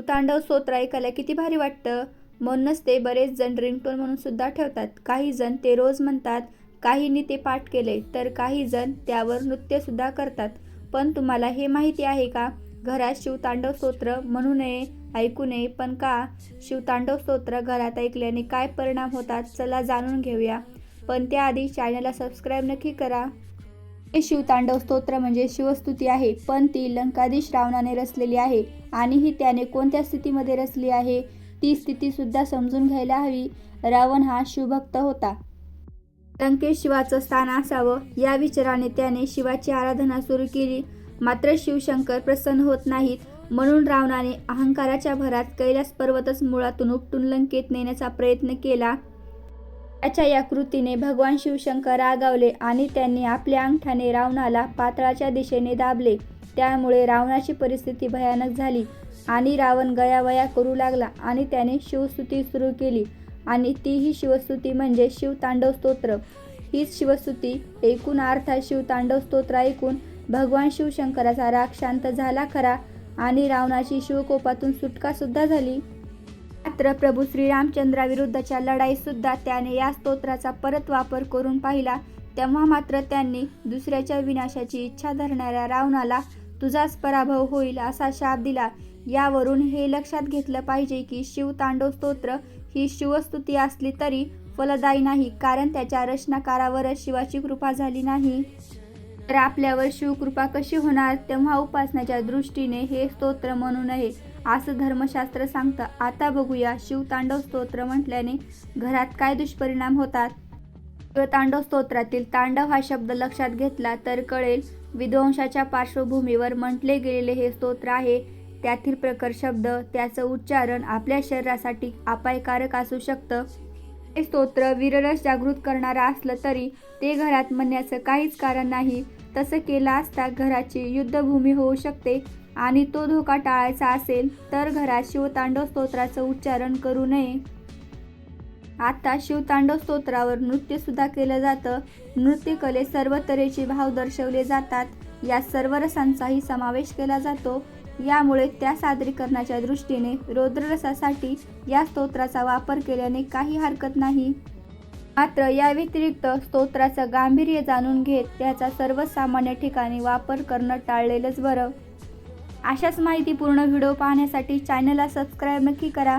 तांडव स्तोत्र ऐकायला किती भारी वाटतं. म्हणूनच ते बरेच जण रिंगटोन म्हणून सुद्धा ठेवतात. काही जण ते रोज म्हणतात काहींनी ते पाठ केले तर काही जण त्यावर नृत्य सुद्धा करतात. पण तुम्हाला हे माहिती आहे का? घरात शिवतांडव स्तोत्र म्हणू नये ऐकू नये पण का? शिवतांडव स्तोत्र घरात ऐकल्याने काय परिणाम होतात चला जाणून घेऊया. पण त्याआधी चॅनलला सबस्क्राईब नक्की करा. हे शिवतांडव स्तोत्र म्हणजे शिवस्तुती आहे पण ती लंकाधीश रावणाने रचलेली आहे आणि ही त्याने कोणत्या स्थितीमध्ये रचली आहे ती स्थितीसुद्धा समजून घ्यायला हवी. रावण हा शिवभक्त होता. लंकेत शिवाचं स्थान असावं या विचाराने त्याने शिवाची आराधना सुरू केली. मात्र शिवशंकर प्रसन्न होत नाहीत. म्हणून रावणाने अहंकाराच्या भरात कैलास पर्वतच मुळातून उपटून लंकेत नेण्याचा प्रयत्न केला. त्याच्या या कृतीने भगवान शिवशंकर रागावले आणि त्यांनी आपल्या अंगठाने रावणाला पातळाच्या दिशेने दाबले. त्यामुळे रावणाची परिस्थिती भयानक झाली आणि रावण गयावया करू लागला आणि त्याने शिवस्तुती सुरू केली. आणि तीही शिवस्तुती म्हणजे शिवतांडव स्तोत्र. हीच शिवस्तुती एकूण अर्थात शिवतांडव स्तोत्र ऐकून भगवान शिवशंकराचा राग शांत झाला खरा आणि रावणाची शिवकोपातून सुटकासुद्धा झाली. मात्र प्रभू श्रीरामचंद्राविरुद्धच्या लढाईत सुद्धा त्याने या स्तोत्राचा परत वापर करून पाहिला. तेव्हा मात्र त्यांनी दुसऱ्याच्या विनाशाची इच्छा धरणाऱ्या रावणाला तुझाच पराभव होईल असा शाप दिला. यावरून हे लक्षात घेतलं पाहिजे की शिवतांडव स्तोत्र ही शिवस्तुती असली तरी फलदायी नाही कारण त्याच्या रचनाकारावरच शिवाची कृपा झाली नाही. तर आपल्यावर शिवकृपा कशी होणार? तेव्हा उपासनाच्या दृष्टीने हे स्तोत्र म्हणू नये. असं धर्मशास्त्र सांगतं. आता बघूया. शिवतांडव स्तोत्र म्हटल्याने घरात काय दुष्परिणाम होतात? शिवतांडव स्तोत्रातील तांडव हा शब्द लक्षात घेतला तर कळेल. विध्वंसाच्या पार्श्वभूमीवर म्हटले गेलेले हे स्तोत्र आहे. त्यातील प्रखर शब्द त्याचं उच्चारण आपल्या शरीरासाठी अपायकारक असू शकतं. हे स्तोत्र वीररस जागृत करणारं असलं तरी ते घरात म्हणण्याचं काहीच कारण नाही. तसं केलं असता घराची युद्धभूमी होऊ शकते. आणि तो धोका टाळायचा असेल तर घरात शिवतांडव स्तोत्राचं उच्चारण करू नये. आता शिवतांडव स्तोत्रावर नृत्यसुद्धा केलं जातं. नृत्यकले सर्व तऱ्हेचे भाव दर्शवले जातात. या सर्व रसांचाही समावेश केला जातो. यामुळे त्या सादरीकरणाच्या दृष्टीने रौद्ररसासाठी या स्तोत्राचा वापर केल्याने काही हरकत नाही. मात्र या व्यतिरिक्त स्तोत्राचं गांभीर्य जाणून घेत त्याचा सर्वसामान्य ठिकाणी वापर करणं टाळलेलंच बरं. अशाच माहितीपूर्ण व्हिडिओ पाहण्यासाठी चॅनलला सबस्क्राईब नक्की करा.